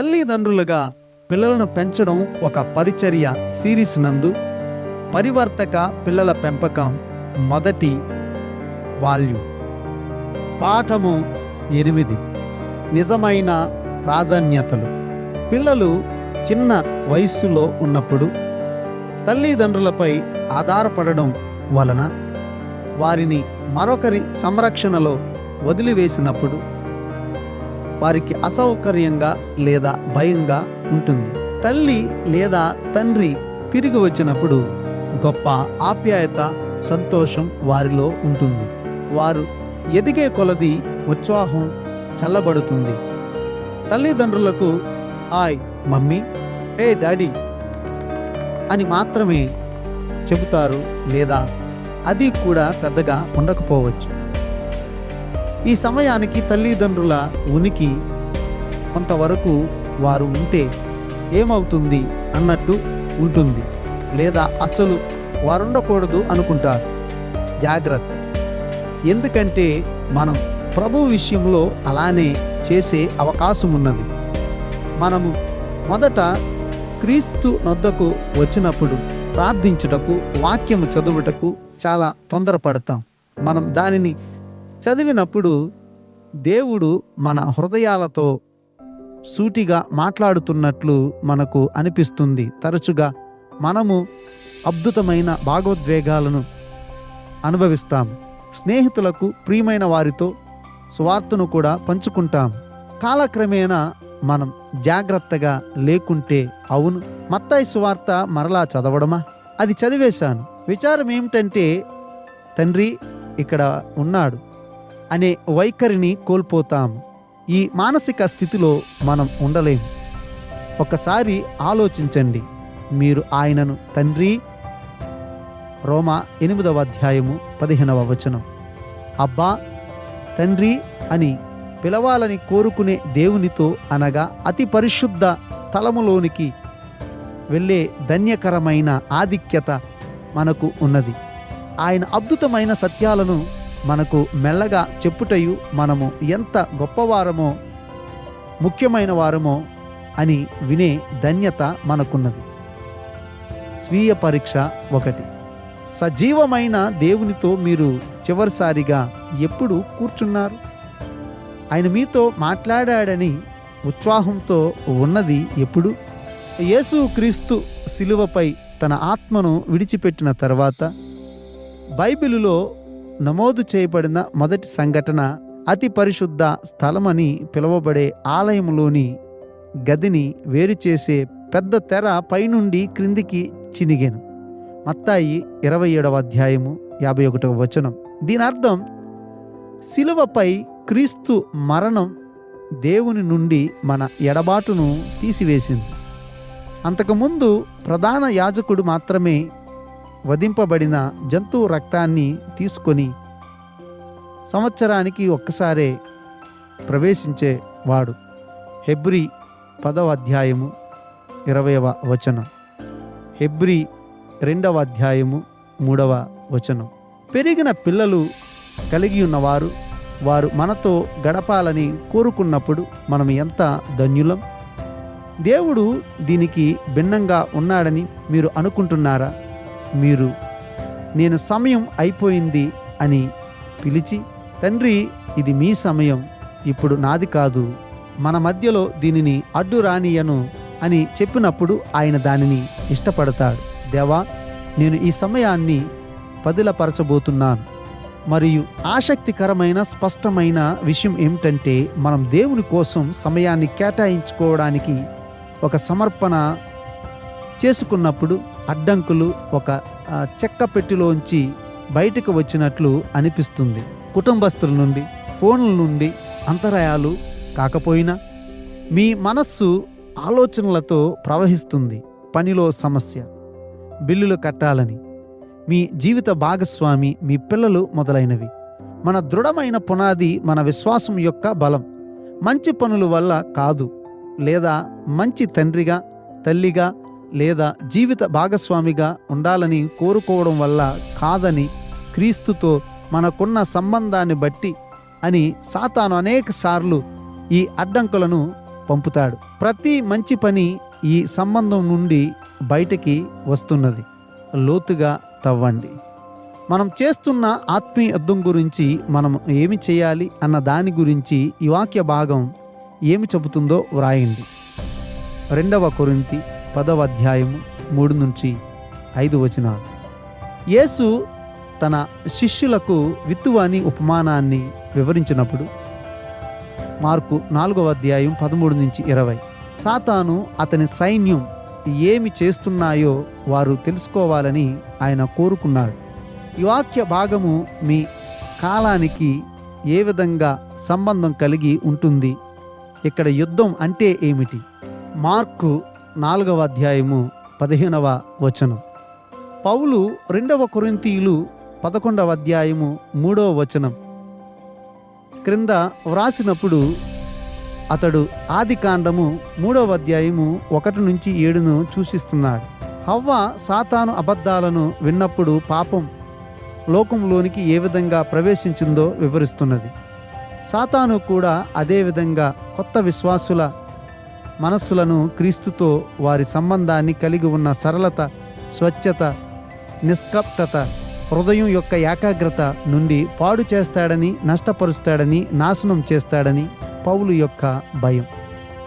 తల్లిదండ్రులుగా పిల్లలను పెంచడం ఒక పరిచర్య సిరీస్ నందు. పరివర్తక పిల్లల పెంపకం మొదటి వాల్యూ పాఠము ఎనిమిది. నిజమైన ప్రాధాన్యతలు. పిల్లలు చిన్న వయస్సులో ఉన్నప్పుడు తల్లిదండ్రులపై ఆధారపడడం వలన వారిని మరొకరి సంరక్షణలో వదిలివేసినప్పుడు వారికి అసౌకర్యంగా లేదా భయంగా ఉంటుంది. తల్లి లేదా తండ్రి తిరిగి వచ్చినప్పుడు గొప్ప ఆప్యాయత సంతోషం వారిలో ఉంటుంది. వారు ఎదిగే కొలది ఉత్సాహం చల్లబడుతుంది. తల్లిదండ్రులకు హాయ్ మమ్మీ హే డాడీ అని మాత్రమే చెబుతారు లేదా అది కూడా పెద్దగా ఉండకపోవచ్చు. ఈ సమయానికి తల్లిదండ్రుల ఉనికి కొంతవరకు వారు ఉంటే ఏమవుతుంది అన్నట్టు ఉంటుంది లేదా అసలు వారుండకూడదు అనుకుంటారు. జాగ్రత్త. ఎందుకంటే మనం ప్రభు విషయంలో అలానే చేసే అవకాశం ఉన్నది మనము మొదట క్రీస్తు నొద్దకు వచ్చినప్పుడు ప్రార్థించుటకు వాక్యము చదువుటకు చాలా తొందరపడతాం. మనం దానిని చదివినప్పుడు దేవుడు మన హృదయాలతో సూటిగా మాట్లాడుతున్నట్లు మనకు అనిపిస్తుంది. తరచుగా మనము అద్భుతమైన భాగోద్వేగాలను అనుభవిస్తాం. స్నేహితులకు ప్రియమైన వారితో సువార్తను కూడా పంచుకుంటాం. కాలక్రమేణా మనం జాగ్రత్తగా లేకుంటే అవును. మత్తాయి సువార్త మరలా చదవడమా? అది చదివేశాను. విచారం ఏమిటంటే తండ్రి ఇక్కడ ఉన్నాడు. అనే వైఖరిని కోల్పోతాం. ఈ మానసిక స్థితిలో మనం ఉండలేం. ఒకసారి ఆలోచించండి. మీరు ఆయనను తండ్రి. రోమా ఎనిమిదవ అధ్యాయము పదిహేనవ వచనం. అబ్బా తండ్రి అని పిలవాలని కోరుకునే దేవునితో అనగా అతి పరిశుద్ధ స్థలములోనికి వెళ్ళే ధన్యకరమైన ఆధిక్యత మనకు ఉన్నది. ఆయన అద్భుతమైన సత్యాలను మనకు మెల్లగా చెప్పుటయు మనము ఎంత గొప్పవారమో ముఖ్యమైన వారమో అని వినే ధన్యత మనకున్నది. స్వీయ పరీక్ష ఒకటి. సజీవమైన దేవునితో మీరు చివరిసారిగా ఎప్పుడు కూర్చున్నారు? ఆయన మీతో మాట్లాడాడని ఉత్సాహంతో ఉన్నది ఎప్పుడు? యేసు క్రీస్తు శిలువపై తన ఆత్మను విడిచిపెట్టిన తర్వాత బైబిలులో నమోదు చేయబడిన మొదటి సంఘటన అతి పరిశుద్ధ స్థలమని పిలువబడే ఆలయంలోని గదిని వేరు చేసే పెద్ద తెర పైనుండి క్రిందికి చినిగాను. మత్తాయి ఇరవై ఏడవ అధ్యాయము యాభై ఒకటవ వచనం. దీని అర్థం శిలువపై క్రీస్తు మరణం దేవుని నుండి మన ఎడబాటును తీసివేసింది. అంతకుముందు ప్రధాన యాజకుడు మాత్రమే వధింపబడిన జంతువు రక్తాన్ని తీసుకొని సంవత్సరానికి ఒక్కసారే ప్రవేశించేవాడు హెబ్రి పదవ అధ్యాయము ఇరవైవ వచనం. హెబ్రి రెండవ అధ్యాయము మూడవ వచనం. పెరిగిన పిల్లలు కలిగి ఉన్నవారు వారు మనతో గడపాలని కోరుకున్నప్పుడు మనం ఎంత ధన్యులం? దేవుడు దీనికి భిన్నంగా ఉన్నాడని మీరు అనుకుంటున్నారా? మీరు. నేను సమయం అయిపోయింది అని పిలిచి తండ్రి ఇది మీ సమయం. ఇప్పుడు నాది కాదు. మన మధ్యలో దీనిని అడ్డు రానియను అని చెప్పినప్పుడు ఆయన దానిని ఇష్టపడతాడు. దేవా నేను ఈ సమయాన్ని పదిలపరచబోతున్నాను. మరియు ఆసక్తికరమైన స్పష్టమైన విషయం ఏమిటంటే మనం దేవుని కోసం సమయాన్ని కేటాయించుకోవడానికి ఒక సమర్పణ చేసుకున్నప్పుడు అడ్డంకులు ఒక చెక్క పెట్టిలోంచి బయటకు వచ్చినట్లు అనిపిస్తుంది. కుటుంబస్తుల నుండి ఫోన్ల నుండి అంతరాయాలు కాకపోయినా మీ మనస్సు ఆలోచనలతో ప్రవహిస్తుంది. పనిలో సమస్య బిల్లులు కట్టాలని మీ జీవిత భాగస్వామి మీ పిల్లలు మొదలైనవి. మన దృఢమైన పునాది మన విశ్వాసం యొక్క బలం. మంచి పనుల వల్ల కాదు లేదా మంచి తండ్రిగా తల్లిగా లేదా జీవిత భాగస్వామిగా ఉండాలని కోరుకోవడం వల్ల కాదని క్రీస్తుతో మనకున్న సంబంధాన్ని బట్టి అని సాతాను అనేక సార్లు ఈ అడ్డంకులను పంపుతాడు. ప్రతి మంచి పని ఈ సంబంధం నుండి బయటికి వస్తున్నది. లోతుగా తవ్వండి. మనం చేస్తున్న ఆత్మీయ యుద్ధం గురించి మనం ఏమి చేయాలి అన్న దాని గురించి ఈ వాక్య భాగం ఏమి చెబుతుందో వ్రాయండి. రెండవ కొరింతి పదవ అధ్యాయం మూడు నుంచి ఐదు వచనాలు. యేసు తన శిష్యులకు విత్తువాని ఉపమానాన్ని వివరించినప్పుడు మార్కు నాలుగవ అధ్యాయం పదమూడు నుంచి ఇరవై. సాతాను అతని సైన్యం ఏమి చేస్తున్నాయో వారు తెలుసుకోవాలని ఆయన కోరుకున్నాడు. ఈ వాక్య భాగము మీ కాలానికి ఏ విధంగా సంబంధం కలిగి ఉంటుంది? ఇక్కడ యుద్ధం అంటే ఏమిటి? మార్కు నాలుగవ అధ్యాయము పదిహేనవ వచనం. పౌలు రెండవ కొరింతీయులు పదకొండవ అధ్యాయము మూడవ వచనం. క్రింద వ్రాసినప్పుడు అతడు ఆది కాండము మూడవ అధ్యాయము ఒకటి నుంచి ఏడును సూచిస్తున్నాడు. హవ్వ సాతాను అబద్ధాలను విన్నప్పుడు పాపం లోకంలోనికి ఏ విధంగా ప్రవేశించిందో వివరిస్తున్నది. సాతాను కూడా అదే విధంగా కొత్త విశ్వాసుల మనస్సులను క్రీస్తుతో వారి సంబంధాన్ని కలిగి ఉన్న సరళత స్వచ్ఛత నిష్కప్టత హృదయం యొక్క ఏకాగ్రత నుండి పాడు చేస్తాడని నష్టపరుస్తాడని నాశనం చేస్తాడని పౌలు యొక్క భయం.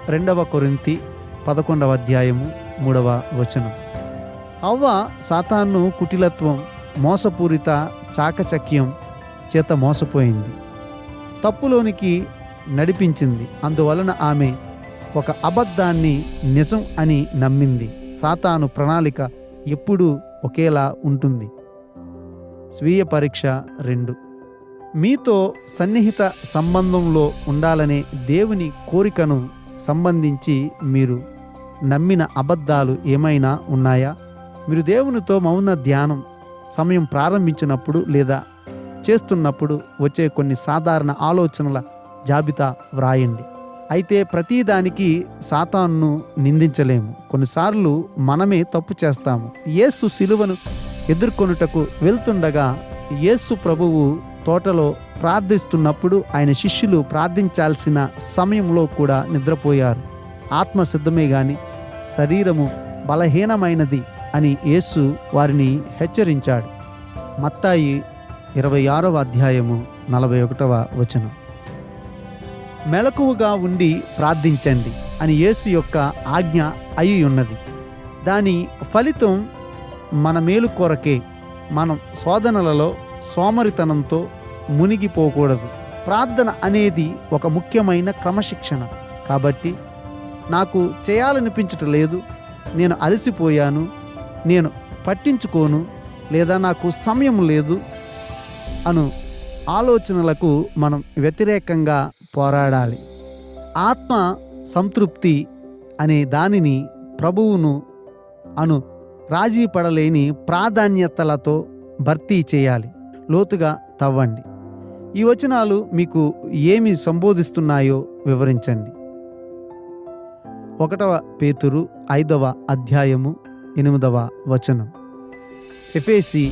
రెండవ కొరింతి పదకొండవ అధ్యాయము మూడవ వచనం. అవ్వ సాతాను కుటిలత్వం మోసపూరిత చాకచక్యం చేత మోసపోయింది. తప్పులోనికి నడిపించింది. అందువలన ఆమె ఒక అబద్ధాన్ని నిజం అని నమ్మింది. సాతాను ప్రణాళిక ఎప్పుడూ ఒకేలా ఉంటుంది. స్వీయ పరీక్ష రెండు. మీతో సన్నిహిత సంబంధంలో ఉండాలనే దేవుని కోరికను సంబంధించి మీరు నమ్మిన అబద్ధాలు ఏమైనా ఉన్నాయా? మీరు దేవునితో మౌన ధ్యానం సమయం ప్రారంభించినప్పుడు లేదా చేస్తున్నప్పుడు వచ్చే కొన్ని సాధారణ ఆలోచనల జాబితా వ్రాయండి. అయితే ప్రతిదానికి సాతాన్ను నిందించలేము. కొన్నిసార్లు మనమే తప్పు చేస్తాము. యేసు సిలువను ఎదుర్కొనుటకు వెళ్తుండగా యేసు ప్రభువు తోటలో ప్రార్థిస్తున్నప్పుడు ఆయన శిష్యులు ప్రార్థించాల్సిన సమయంలో కూడా నిద్రపోయారు. ఆత్మ సిద్ధమే గాని శరీరము బలహీనమైనది అని యేసు వారిని హెచ్చరించాడు. మత్తాయి ఇరవై ఆరవ అధ్యాయము నలభై ఒకటవ వచనం. మెలకువగా ఉండి ప్రార్థించండి అని యేసు యొక్క ఆజ్ఞ అయి ఉన్నది దాని ఫలితం మన మేలు కొరకే మనం శోధనలలో సోమరితనంతో మునిగిపోకూడదు ప్రార్థన అనేది ఒక ముఖ్యమైన క్రమశిక్షణ. కాబట్టి నాకు చేయాలనిపించటం లేదు నేను అలసిపోయాను నేను పట్టించుకోను లేదా నాకు సమయం లేదు అను ఆలోచనలకు మనం వ్యతిరేకంగా పోరాడాలి. ఆత్మ సంతృప్తి అనే దానిని ప్రభువును అను రాజీ పడలేని ప్రాధాన్యతలతో భర్తీ చేయాలి. లోతుగా తవ్వండి. ఈ వచనాలు మీకు ఏమి సంబోధిస్తున్నాయో వివరించండి. ఒకటవ పేతురు ఐదవ అధ్యాయము ఎనిమిదవ వచనం. ఎఫేసి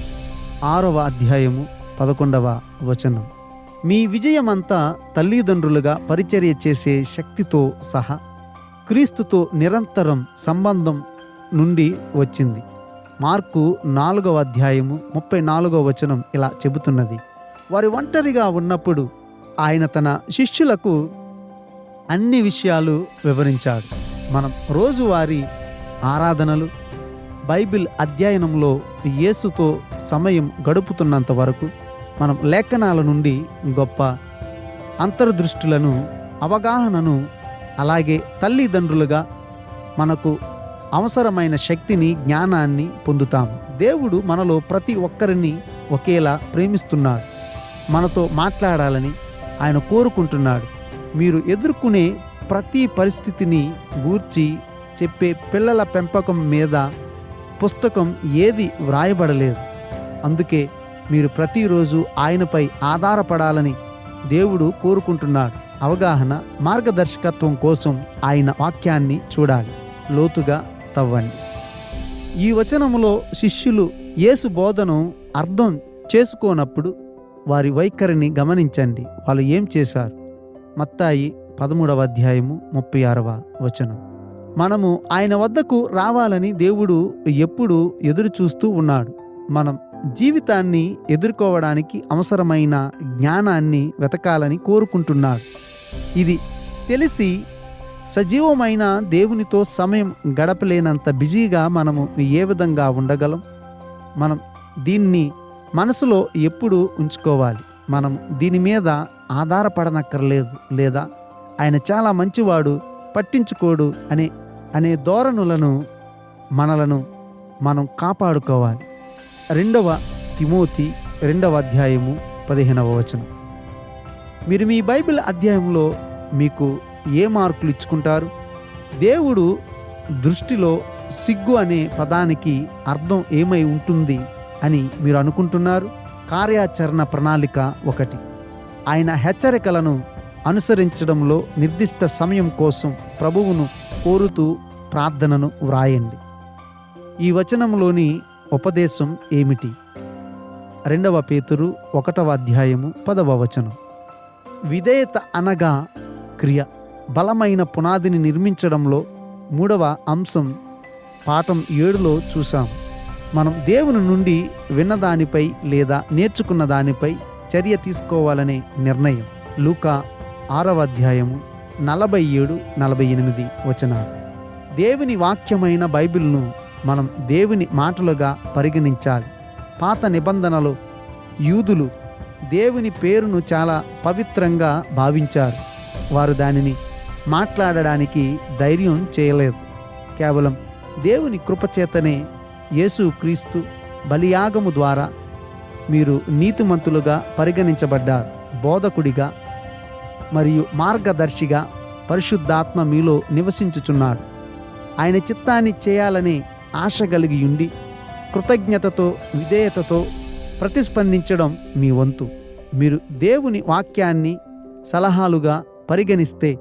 ఆరవ అధ్యాయము పదకొండవ వచనం. మీ విజయమంతా తల్లిదండ్రులుగా పరిచర్య చేసే శక్తితో సహా క్రీస్తుతో నిరంతరం సంబంధం నుండి వచ్చింది. మార్కు నాలుగవ అధ్యాయము ముప్పై నాలుగవ వచనం ఇలా చెబుతున్నది. వారి ఒంటరిగా ఉన్నప్పుడు ఆయన తన శిష్యులకు అన్ని విషయాలు వివరించాడు. మనం రోజువారీ ఆరాధనలు బైబిల్ అధ్యయనంలో యేసుతో సమయం గడుపుతున్నంత వరకు మనం లేఖనాల నుండి గొప్ప అంతర్దృష్టులను అవగాహనను అలాగే తల్లిదండ్రులుగా మనకు అవసరమైన శక్తిని జ్ఞానాన్ని పొందుతాము దేవుడు మనలో ప్రతి ఒక్కరిని ఒకేలా ప్రేమిస్తున్నాడు. మనతో మాట్లాడాలని ఆయన కోరుకుంటున్నాడు. మీరు ఎదుర్కొనే ప్రతి పరిస్థితిని గూర్చి చెప్పే పిల్లల పెంపకం మీద పుస్తకం ఏది వ్రాయబడలేదు. అందుకే మీరు ప్రతిరోజు ఆయనపై ఆధారపడాలని దేవుడు కోరుకుంటున్నాడు. అవగాహన మార్గదర్శకత్వం కోసం ఆయన వాక్యాన్ని చూడాలి. లోతుగా తవ్వండి. ఈ వచనములో శిష్యులు యేసు బోధను అర్థం చేసుకోనప్పుడు వారి వైఖరిని గమనించండి. వాళ్ళు ఏం చేశారు? మత్తాయి పదమూడవ అధ్యాయము ముప్పై ఆరవ వచనం. మనము ఆయన వద్దకు రావాలని దేవుడు ఎప్పుడు ఎదురు చూస్తూ ఉన్నాడు. మనం జీవితాన్ని ఎదుర్కోవడానికి అవసరమైన జ్ఞానాన్ని వెతకాలని కోరుకుంటున్నాడు. ఇది తెలిసి సజీవమైన దేవునితో సమయం గడపలేనంత బిజీగా మనము ఏ విధంగా ఉండగలం? మనం దీన్ని మనసులో ఎప్పుడు ఉంచుకోవాలి. మనం దీని మీద ఆధారపడనక్కర్లేదు లేదా? ఆయన చాలా మంచివాడు పట్టించుకోడు అనే అనే ధోరణులను మనలను మనం కాపాడుకోవాలి. రెండవ తిమోతి రెండవ అధ్యాయము పదిహేనవ వచనం. మీరు మీ బైబిల్ అధ్యాయంలో మీకు ఏ మార్కులు ఇచ్చుకుంటారు? దేవుడు దృష్టిలో సిగ్గు అనే పదానికి అర్థం ఏమై ఉంటుంది అని మీరు అనుకుంటున్నారు? కార్యాచరణ ప్రణాళిక ఒకటి. ఆయన హెచ్చరికలను అనుసరించడంలో నిర్దిష్ట సమయం కోసం ప్రభువును కోరుతూ ప్రార్థనను వ్రాయండి. ఈ వచనంలోని ఉపదేశం ఏమిటి? రెండవ పేతురు ఒకటవ అధ్యాయము పదవ వచనం. విధేయత అనగా క్రియ బలమైన పునాదిని నిర్మించడంలో మూడవ అంశం పాఠం ఏడులో చూసాం మనం దేవుని నుండి విన్నదానిపై లేదా నేర్చుకున్న దానిపై చర్య తీసుకోవాలనే నిర్ణయం. లూకా ఆరవ అధ్యాయము నలభై ఏడు నలభై ఎనిమిది వచనాలు. దేవుని వాక్యమైన బైబిల్ను మనం దేవుని మాటలుగా పరిగణించాలి. పాత నిబంధనలు యూదులు దేవుని పేరును చాలా పవిత్రంగా భావించారు. వారు దానిని మాట్లాడడానికి ధైర్యం చేయలేదు. కేవలం దేవుని కృపచేతనే యేసు క్రీస్తు బలియాగము ద్వారా మీరు నీతిమంతులుగా పరిగణించబడ్డారు. బోధకుడిగా మరియు మార్గదర్శిగా పరిశుద్ధాత్మ మీలో నివసించుచున్నాడు. ఆయన చిత్తాన్ని చేయాలని ఆశ కలిగి ఉండి కృతజ్ఞతతో విధేయతతో ప్రతిస్పందించడం మీ వంతు. మీరు దేవుని వాక్యాన్ని సలహాలుగా పరిగణిస్తే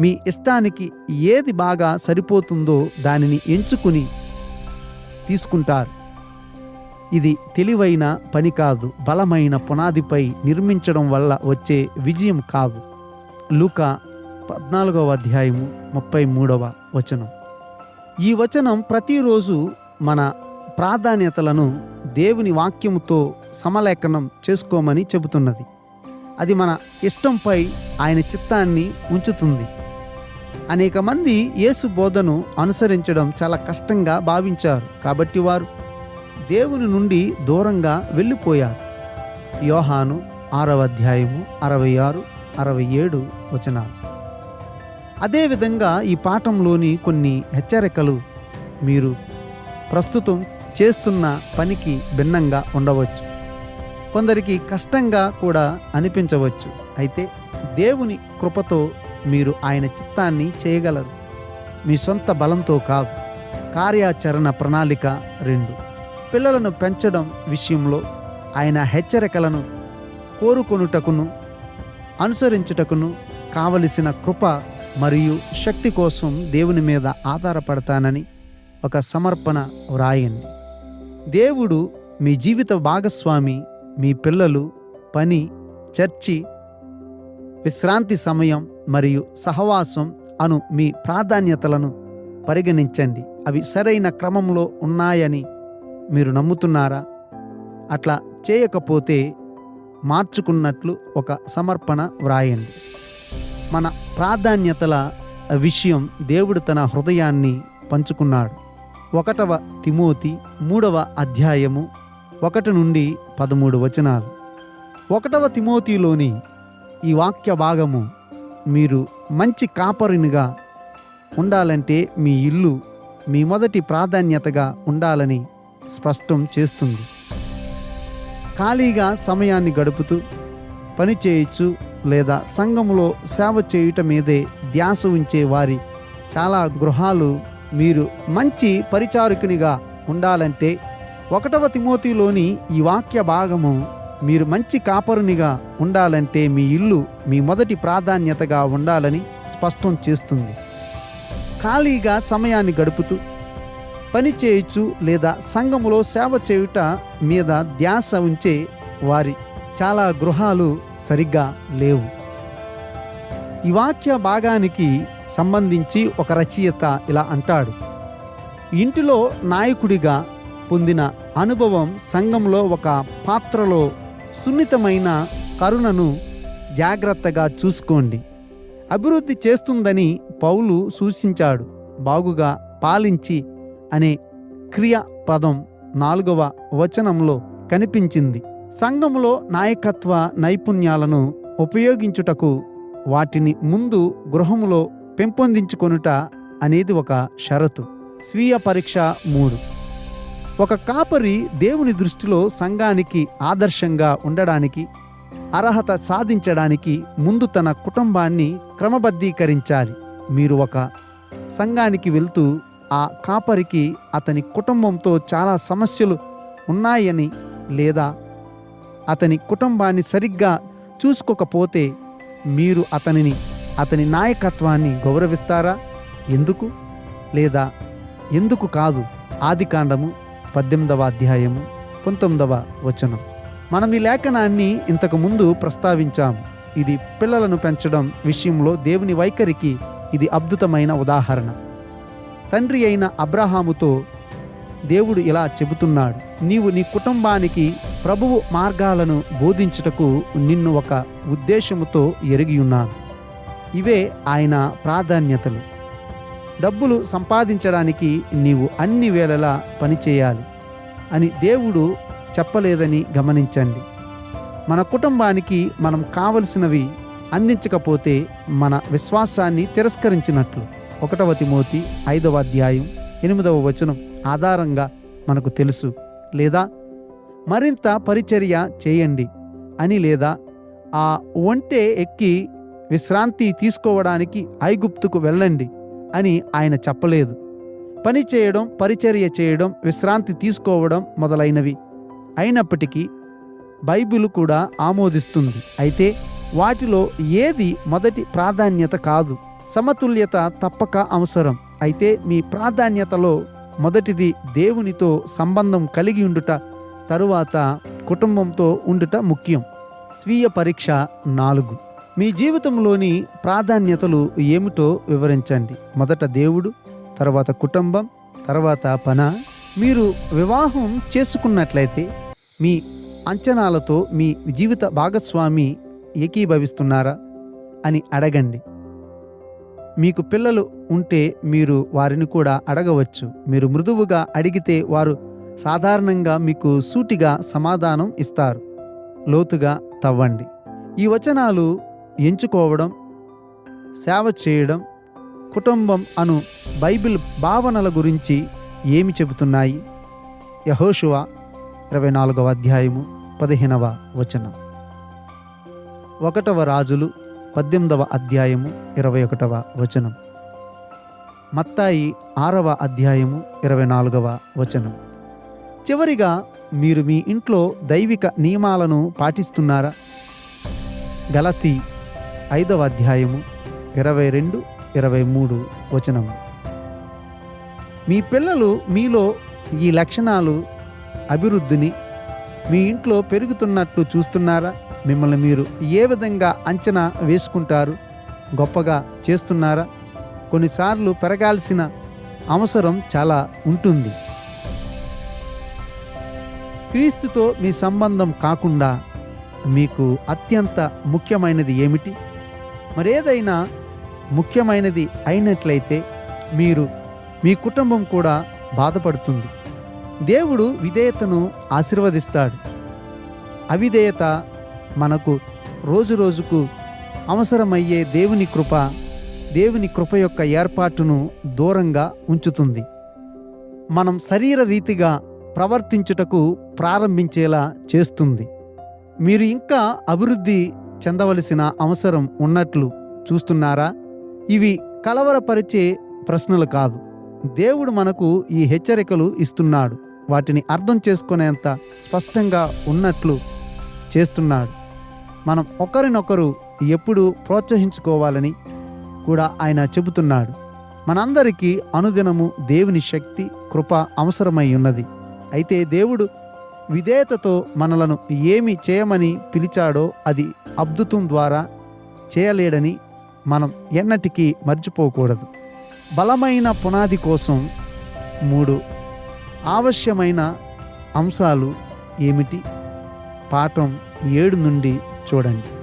మీ ఇష్టానికి ఏది బాగా సరిపోతుందో దానిని ఎంచుకుని తీసుకుంటారు. ఇది తెలివైన పని కాదు బలమైన పునాదిపై నిర్మించడం వల్ల వచ్చే విజయం కాదు. లూక పద్నాలుగవ అధ్యాయము ముప్పై మూడవ వచనం. ఈ వచనం ప్రతిరోజు మన ప్రాధాన్యతలను దేవుని వాక్యముతో సమలేఖనం చేసుకోమని చెబుతున్నది. అది మన ఇష్టంపై ఆయన చిత్తాన్ని ఉంచుతుంది. అనేక మంది యేసు బోధను అనుసరించడం చాలా కష్టంగా భావించారు. కాబట్టి వారు దేవుని నుండి దూరంగా వెళ్ళిపోయారు. యోహాను ఆరవ అధ్యాయము అరవై ఆరు అరవై ఏడు వచనాలు. అదేవిధంగా ఈ పాఠంలోని కొన్ని హెచ్చరికలు మీరు ప్రస్తుతం చేస్తున్న పనికి భిన్నంగా ఉండవచ్చు. కొందరికి కష్టంగా కూడా అనిపించవచ్చు. అయితే దేవుని కృపతో మీరు ఆయన చిత్తాన్ని చేయగలరు. మీ సొంత బలంతో కాదు. కార్యాచరణ ప్రణాళిక రెండు. పిల్లలను పెంచడం విషయంలో ఆయన హెచ్చరికలను కోరుకొనుటకును అనుసరించుటకును కావలసిన కృప మరియు శక్తి కోసం దేవుని మీద ఆధారపడతానని ఒక సమర్పణ వ్రాయండి. దేవుడు మీ జీవిత భాగస్వామి మీ పిల్లలు పని చర్చి విశ్రాంతి సమయం మరియు సహవాసం అను మీ ప్రాధాన్యతలను పరిగణించండి. అవి సరైన క్రమంలో ఉన్నాయని మీరు నమ్ముతున్నారా? అట్లా చేయకపోతే మార్చుకున్నట్లు ఒక సమర్పణ వ్రాయండి. మన ప్రాధాన్యతల విషయం దేవుడు తన హృదయాన్ని పంచుకున్నాడు. ఒకటవ తిమోతి మూడవ అధ్యాయము ఒకటి నుండి పదమూడు వచనాలు. ఒకటవ తిమోతిలోని ఈ వాక్య భాగము మీరు మంచి కాపరినిగా ఉండాలంటే మీ ఇల్లు మీ మొదటి ప్రాధాన్యతగా ఉండాలని స్పష్టం చేస్తుంది. ఖాళీగా సమయాన్ని గడుపుతూ పని చేయొచ్చు లేదా సంఘములో సేవ చేయుట మీదే ధ్యాస ఉంచే వారి చాలా గృహాలు మీరు మంచి పరిచారకునిగా ఉండాలంటే ఒకటవ తిమోతిలోని ఈ వాక్య భాగము మీరు మంచి కాపరునిగా ఉండాలంటే మీ ఇల్లు మీ మొదటి ప్రాధాన్యతగా ఉండాలని స్పష్టం చేస్తుంది. ఖాళీగా సమయాన్ని గడుపుతూ పని చేయొచ్చు లేదా సంఘములో సేవ చేయుట మీద ధ్యాస ఉంచే వారి చాలా గృహాలు సరిగ్గా లేవు. ఈ వాక్య భాగానికి సంబంధించి ఒక రచయిత ఇలా అంటాడు. ఇంటిలో నాయకుడిగా పొందిన అనుభవం సంఘంలో ఒక పాత్రలో సున్నితమైన కరుణను జాగ్రత్తగా చూసుకోండి. అభివృద్ధి చేస్తుందని పౌలు సూచించాడు. బాగుగా పాలించి అనే క్రియ పదం నాలుగవ వచనంలో కనిపించింది. సంఘంలో నాయకత్వ నైపుణ్యాలను ఉపయోగించుటకు వాటిని ముందు గృహములో పెంపొందించుకొనుట అనేది ఒక షరతు. స్వీయ పరీక్ష మూడు. ఒక కాపరి దేవుని దృష్టిలో సంఘానికి ఆదర్శంగా ఉండడానికి అర్హత సాధించడానికి ముందు తన కుటుంబాన్ని క్రమబద్ధీకరించాలి. మీరు ఒక సంఘానికి వెళ్తూ ఆ కాపరికి అతని కుటుంబంతో చాలా సమస్యలు ఉన్నాయని లేదా అతని కుటుంబాన్ని సరిగ్గా చూసుకోకపోతే మీరు అతనిని అతని నాయకత్వాన్ని గౌరవిస్తారా? ఎందుకు? లేదా ఎందుకు కాదు? ఆదికాండము పద్దెనిమిదవ అధ్యాయము పంతొమ్మిదవ వచనం. మనం ఈ లేఖనాన్ని ఇంతకు ముందు ప్రస్తావించాము ఇది పిల్లలను పెంచడం విషయంలో దేవుని వైఖరికి ఇది అద్భుతమైన ఉదాహరణ. తండ్రి అయిన అబ్రహాముతో దేవుడు ఇలా చెబుతున్నాడు. నీవు నీ కుటుంబానికి ప్రభువు మార్గాలను బోధించుటకు నిన్ను ఒక ఉద్దేశముతో ఎరిగి ఉన్నాను. ఇవే ఆయన ప్రాధాన్యతలు. డబ్బులు సంపాదించడానికి నీవు అన్ని వేళలా పనిచేయాలి అని దేవుడు చెప్పలేదని గమనించండి. మన కుటుంబానికి మనం కావలసినవి అందించకపోతే మన విశ్వాసాన్ని తిరస్కరించినట్లు. ఒకటవ తిమోతి ఐదవ అధ్యాయం ఎనిమిదవ వచనం. ఆధారంగా మనకు తెలుసు లేదా? మరింత పరిచర్య చేయండి అని లేదా? ఆ ఒంటె ఎక్కి విశ్రాంతి తీసుకోవడానికి ఐగుప్తుకు వెళ్ళండి అని ఆయన చెప్పలేదు. పని చేయడం పరిచర్య చేయడం విశ్రాంతి తీసుకోవడం మొదలైనవి. అయినప్పటికీ బైబిల్ కూడా ఆమోదిస్తుంది అయితే వాటిలో ఏది మొదటి ప్రాధాన్యత కాదు. సమతుల్యత తప్పక అవసరం. అయితే మీ ప్రాధాన్యతలో మొదటిది దేవునితో సంబంధం కలిగి ఉండుట తరువాత కుటుంబంతో ఉండుట ముఖ్యం. స్వీయ పరీక్ష నాలుగు. మీ జీవితంలోని ప్రాధాన్యతలు ఏమిటో వివరించండి. మొదట దేవుడు తర్వాత కుటుంబం తర్వాత పన. మీరు వివాహం చేసుకున్నట్లయితే మీ అంచనాలతో మీ జీవిత భాగస్వామి ఏకీభవిస్తున్నారా అని అడగండి. మీకు పిల్లలు ఉంటే మీరు వారిని కూడా అడగవచ్చు. మీరు మృదువుగా అడిగితే వారు సాధారణంగా మీకు సూటిగా సమాధానం ఇస్తారు. లోతుగా తవ్వండి. ఈ వచనాలు ఎంచుకోవడం సేవ చేయడం కుటుంబం అను బైబిల్ భావనల గురించి ఏమి చెబుతున్నాయి? యహోషువ ఇరవై నాలుగవ అధ్యాయము పదిహేనవ వచనం. ఒకటవ రాజులు పద్దెనిమిదవ అధ్యాయము ఇరవై ఒకటవ వచనం. మత్తాయి ఆరవ అధ్యాయము ఇరవై నాలుగవ వచనం. చివరిగా మీరు మీ ఇంట్లో దైవిక నియమాలను పాటిస్తున్నారా? గలతి ఐదవ అధ్యాయము ఇరవై రెండు ఇరవై మూడు వచనము మీ పిల్లలు మీలో ఈ లక్షణాలు అభివృద్ధిని మీ ఇంట్లో పెరుగుతున్నట్లు చూస్తున్నారా? మిమ్మల్ని మీరు ఏ విధంగా అంచనా వేసుకుంటారు? గొప్పగా చేస్తున్నారా? కొన్నిసార్లు పెరగాల్సిన అవసరం చాలా ఉంటుంది. క్రీస్తుతో మీ సంబంధం కాకుండా మీకు అత్యంత ముఖ్యమైనది ఏమిటి? మరేదైనా ముఖ్యమైనది అయినట్లయితే మీరు మీ కుటుంబం కూడా బాధపడుతుంది. దేవుడు విధేయతను ఆశీర్వదిస్తాడు. అవిధేయత మనకు రోజు రోజుకు అవసరమయ్యే దేవుని కృప దేవుని కృప యొక్క ఏర్పాటును దూరంగా ఉంచుతుంది. మనం శరీర రీతిగా ప్రవర్తించుటకు ప్రారంభించేలా చేస్తుంది. మీరు ఇంకా అభివృద్ధి చెందవలసిన అవసరం ఉన్నట్లు చూస్తున్నారా? ఇవి కలవరపరిచే ప్రశ్నలు కాదు. దేవుడు మనకు ఈ హెచ్చరికలు ఇస్తున్నాడు. వాటిని అర్థం చేసుకునేంత స్పష్టంగా ఉన్నట్లు చేస్తున్నాడు. మనం ఒకరినొకరు ఎప్పుడు ప్రోత్సహించుకోవాలని కూడా ఆయన చెబుతున్నాడు. మనందరికీ అనుదినము దేవుని శక్తి కృప అవసరమై ఉన్నది. అయితే దేవుడు విధేయతతో మనలను ఏమి చేయమని పిలిచాడో అది అద్భుతం ద్వారా చేయలేడని మనం ఎన్నటికీ మర్చిపోకూడదు. బలమైన పునాది కోసం మూడు ఆవశ్యమైన అంశాలు ఏమిటి? పాఠం ఏడు నుండి చూడండి.